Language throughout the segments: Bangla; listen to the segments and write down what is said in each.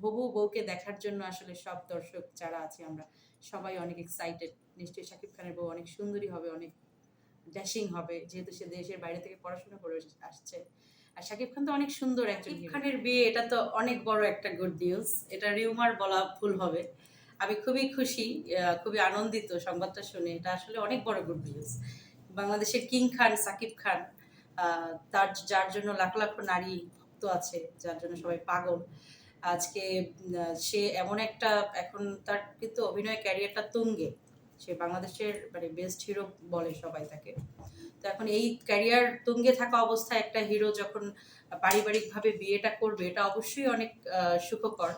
হবু বউকে দেখার জন্য আসলে সব দর্শক যারা আছে আমরা সবাই অনেক এক্সাইটেড নিশ্চয়ই শাকিব খানের বউ অনেক সুন্দরী হবে অনেক ড্যাশিং হবে যেহেতু সে দেশের বাইরে থেকে পড়াশোনা করে আসছে। আর শাকিব খান তো অনেক সুন্দর একজন খানের বিয়ে এটা তো অনেক বড় একটা গুড নিউজ এটা রিউমার বলা ভুল হবে। আমি খুবই খুশি খুবই আনন্দিত সংবাদটা শুনে। এটা আসলে অনেক বড় গুড নিউজ বাংলাদেশের কিং খান সাকিব খান তার যার জন্য লাখ লাখ নারী ভক্ত আছে যার জন্য সবাই পাগল। আজকে সে এমন একটা এখন তার কিন্তু অভিনয় ক্যারিয়ারটা তুঙ্গে। সে বাংলাদেশের মানে বেস্ট হিরো বলে সবাই তাকে। তো এখন এই ক্যারিয়ার তুঙ্গে থাকা অবস্থায় একটা হিরো যখন পারিবারিকভাবে বিয়েটা করবে, এটা অবশ্যই অনেক সুখকর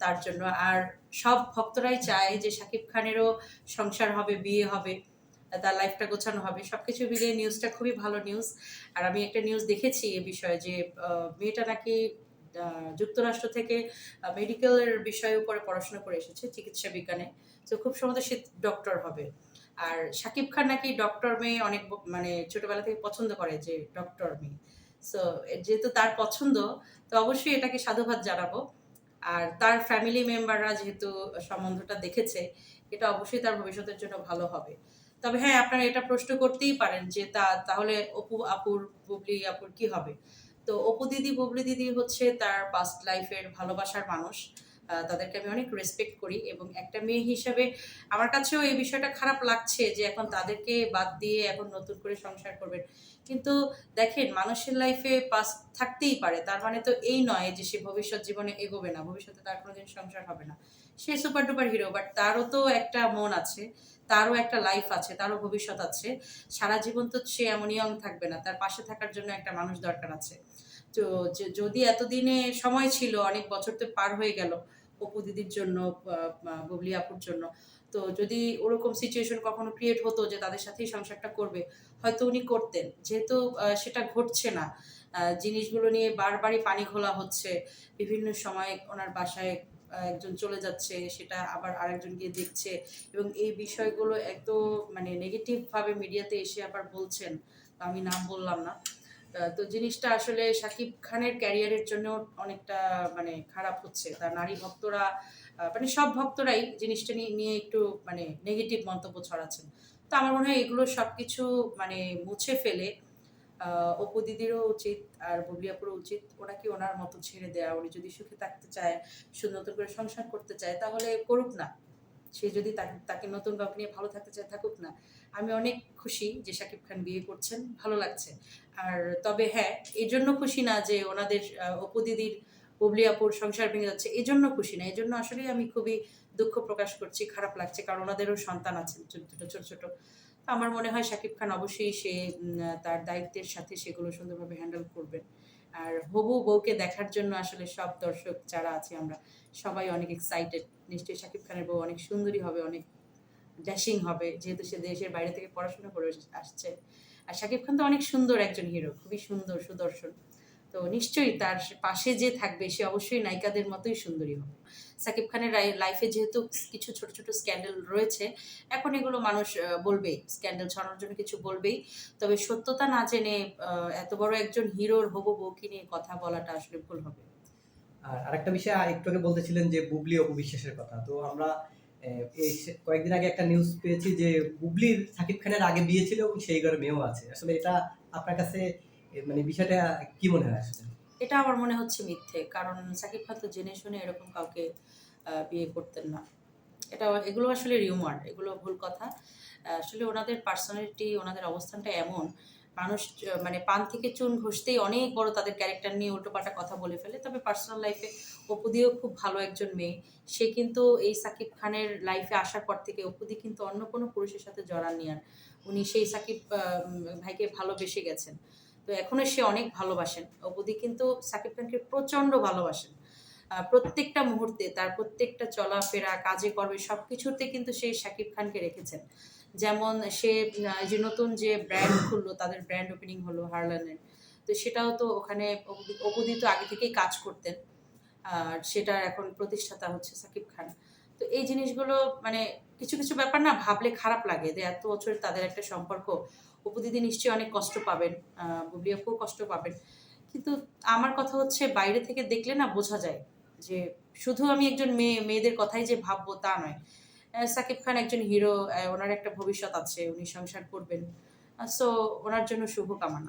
তার জন্য। আর সব ভক্তরাই চায় যে শাকিব খানেরও সংসার হবে, বিয়ে হবে, তার লাইফটা গোছানো হবে। সবকিছু মিলিয়ে নিউজটা খুবই ভালো নিউজ আর আমি একটা নিউজ দেখেছি এ বিষয়ে যে মেয়েটা নাকি যুক্তরাষ্ট্র থেকে মেডিকেলের বিষয়ের উপরে পড়াশোনা করে এসেছে চিকিৎসা বিজ্ঞানে। তো খুব সম্ভবত সে ডক্টর হবে। আর শাকিব খান নাকি ডক্টর মেয়ে অনেক মানে ছোটবেলা থেকে পছন্দ করে যে ডক্টর মেয়ে। সো যেহেতু তার পছন্দ, তো অবশ্যই এটাকে সাধুবাদ জানাব। আর তার ফ্যামিলি মেম্বাররা যেহেতু সম্বন্ধটা দেখেছে, এটা অবশ্যই তার ভবিষ্যতের জন্য ভালো হবে। তবে হ্যাঁ আপনারা এটা প্রশ্ন করতেই পারেন যে তা, তাহলে অপু, আপুর, বুবলি আপুর কি হবে? তো অপু দিদি বুবলি দিদি হচ্ছে তার পাস্ট লাইফের ভালোবাসার মানুষ। তাদেরকে আমি অনেক রেসপেক্ট করি এবং একটা মেয়ে হিসাবে আমার কাছেও এই বিষয়টা খারাপ লাগছে যে এখন তাদেরকে বাদ দিয়ে এখন নতুন করে সংসার করবেন। কিন্তু দেখেন, মানুষের লাইফে পাস থাকতেই পারে, তার মানে তো এই নয় যে সে ভবিষ্যৎ জীবনে এগোবে না, ভবিষ্যতে তার কোনোদিন সংসার হবে না। সে সুপার ডুপার হিরো বাট তারও তো একটা মন আছে, তারও একটা লাইফ আছে, তারও ভবিষ্যৎ আছে। সারা জীবন তো সে এমনই অং থাকবে না, তার পাশে থাকার জন্য একটা মানুষ দরকার আছে। তো যদি এতদিনে সময় ছিল, অনেক বছর তো পার হয়ে গেল অপু দিদির জন্য বুবলি আপুর জন্য। তো যদি ওরকম সিচুয়েশন কখনো ক্রিয়েট হতো যে তাদের সাথেই সংসারটা করবে, হয়তো উনি করতেন। যেহেতু সেটা ঘটছে না। জিনিসগুলো নিয়ে বারবারই পানি ঘোলা হচ্ছে। বিভিন্ন সময় ওনার বাসায় একজন চলে যাচ্ছে, সেটা আবার আরেকজন গিয়ে দেখছে। এবং এই বিষয়গুলো এত মানে নেগেটিভ ভাবে মিডিয়াতে এসে আবার বলছেন। আমি নাম বললাম না। তো জিনিসটা আসলে শাকিব খানের ক্যারিয়ারের জন্য অনেকটা মানে খারাপ হচ্ছে। তার নারী ভক্তরা মানে সব ভক্তরাই জিনিসটা নিয়ে একটু মানে নেগেটিভ মন্তব্য ছড়াচ্ছেন। তো আমার মনে হয় এগুলো সবকিছু মানে মুছে ফেলে অপু দিদিরও উচিত আর বুবলিয়াপুরও উচিত। ওনাকে ওনার মতো ছেড়ে দেওয়া উনি যদি সুখে থাকতে চায়, সুন্দর করে সংসার করতে চায়, তাহলে করুক না। সে যদি তাকে নতুন কাউকে নিয়ে ভালো থাকতে চায় থাকুক না, আমি অনেক খুশি যে শাকিব খান বিয়ে করছেন, ভালো লাগছে। আর তবে হ্যাঁ এই জন্য খুশি না যে ওনাদের অপু দিদির বুবলি আপুর সংসার ভেঙে যাচ্ছে এই জন্য খুশি না এই জন্য আসলেই আমি খুবই দুঃখ প্রকাশ করছি, খারাপ লাগছে, কারণ ওনাদেরও সন্তান আছেন ছোট ছোট ছোট ছোট। আমার মনে হয় শাকিব খান অবশ্যই সে তার দায়িত্বের সাথে সেগুলো সুন্দরভাবে হ্যান্ডেল করবেন। আর হবু বউকে দেখার জন্য আসলে সব দর্শক যারা আছে, আমরা সবাই অনেক এক্সাইটেড নিশ্চয়ই শাকিব খানের বউ অনেক সুন্দরী হবে, অনেক ড্যাশিং হবে, যেহেতু সে দেশের বাইরে থেকে পড়াশোনা করে আসছে। আর শাকিব খান তো অনেক সুন্দর একজন হিরো খুবই সুন্দর, সুদর্শন। তো নিশ্চয়ই তার পাশে যে থাকবে, সে অবশ্যই নায়িকাদের মতোই সুন্দরী হবে। সাকিব খানের লাইফে যেহেতু কিছু ছোট ছোট স্ক্যান্ডেল রয়েছে, এখন এগুলো মানুষ বলবেই স্ক্যান্ডেল ছড়ানোর জন্য কিছু বলবেই। তবে সত্যতা না জেনে এত বড় একজন হিরোর হবু বউকে নিয়ে কথা বলাটা আসলে ভুল হবে। আর আরেকটা বিষয় একটু আগে বলতেছিলেন যে বুবলি অপু বিশ্বাসের কথা। তো আমরা এই কয়েকদিন আগে একটা নিউজ পেয়েছি যে বুবলির সাকিব খানের আগে বিয়ে ছিল এবং সেই ঘরে মেয়েও আছে। আসলে এটা আপনার কাছে মানে বিষয়টা কি মনে হয় আসলে? এটা আমার মনে হচ্ছে মিথ্যে, কারণ সাকিব খান তো জেনে শুনে এরকম কাউকে বিয়ে করতেন না। এটা, এগুলো আসলে রিউমার এগুলো ভুল কথা। আসলে ওনাদের পার্সোনালিটি ওনাদের অবস্থানটা এমন, মানুষ মানে পান থেকে চুন ঘষতেই অনেক বড় তাদের ক্যারেক্টার নিয়ে উল্টোপাল্টা কথা বলে ফেলে। তবে পার্সোনাল লাইফে অপুদিও খুব ভালো একজন মেয়ে। সে কিন্তু এই সাকিব খানের লাইফে আসার পর থেকে অপুদি কিন্তু অন্য কোনো পুরুষের সাথে জড়াননি আর। উনি সেই সাকিব ভাইকে ভালোবেসে গেছেন। তো এখনও সে অনেক ভালোবাসেন। অবধি কিন্তু সাকিব খানকে প্রচণ্ড ভালোবাসেন। প্রত্যেকটা মুহূর্তে, তার প্রত্যেকটা চলাফেরা কাজে কর্মে সব কিছুতে কিন্তু সে সাকিব খানকে রেখেছেন। যেমন সে যে নতুন যে ব্র্যান্ড খুললো, তাদের ব্র্যান্ড ওপেনিং হলো হারলানের। তো সেটাও তো ওখানে অপুদি তো আগে থেকেই কাজ করতেন। আর সেটার এখন প্রতিষ্ঠাতা হচ্ছে সাকিব খান। তো এই জিনিসগুলো মানে কিছু কিছু ব্যাপার না ভাবলে খারাপ লাগে যে এত বছর তাদের একটা সম্পর্ক, উপদিদি নিশ্চয়ই অনেক কষ্ট পাবেন বুবলি কষ্ট পাবেন। কিন্তু আমার কথা হচ্ছে বাইরে থেকে দেখলে না বোঝা যায় যে শুধু আমি একজন মেয়ে, মেয়েদের কথাই যে ভাববো তা নয়। সাকিব খান একজন হিরো ওনার একটা ভবিষ্যৎ আছে, উনি সংসার করবেন। সো ওনার জন্য শুভকামনা।